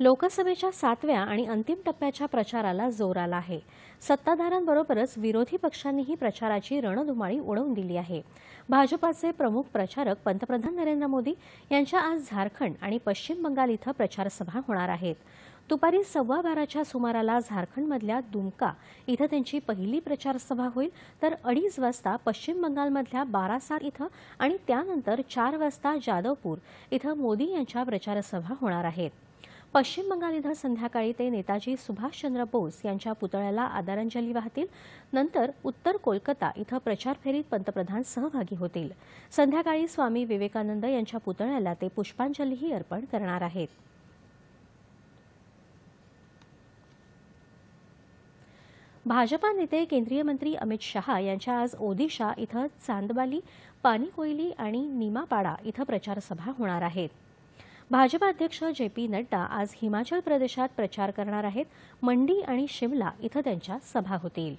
लोकसभेच्या सातव्या आणि अंतिम टप्प्याच्या प्रचाराला जोर आला आहे. सत्ताधाऱ्यांबरोबरच विरोधी पक्षांनीही प्रचाराची रणधुमाळी उडवून दिली आहे. भाजपाचे प्रमुख प्रचारक पंतप्रधान नरेंद्र मोदी यांच्या आज झारखंड आणि पश्चिम बंगाल इथं प्रचारसभा होणार आहेत. दुपारी सव्वा बाराच्या सुमाराला झारखंडमधल्या दुमका इथं त्यांची पहिली प्रचारसभा होईल तर अडीच वाजता पश्चिम बंगालमधल्या बारासार इथं आणि त्यानंतर चार वाजता जादवपूर इथं मोदी यांच्या प्रचारसभा होणार आहेत. पश्चिम बंगाल इथं संध्याकाळी ते नेताजी सुभाषचंद्र बोस यांच्या पुतळ्याला आदरांजली वाहतील. नंतर उत्तर कोलकाता इथं प्रचार फेरीत पंतप्रधान सहभागी होतील. संध्याकाळी स्वामी विवेकानंद यांच्या पुतळ्याला ते पुष्पांजलीही अर्पण करणार आहेत. भाजपा नेते केंद्रीय मंत्री अमित शहा यांच्या आज ओदिशा इथं चांदबाली पानीकोयली आणि निमापाडा इथं प्रचारसभा होणार आहेत. भाजपा अध्यक्ष जे पी नड्डा आज हिमाचल प्रदेशात प्रचार करणार आहेत. मंडी आणि शिमला इथं त्यांच्या सभा होतील.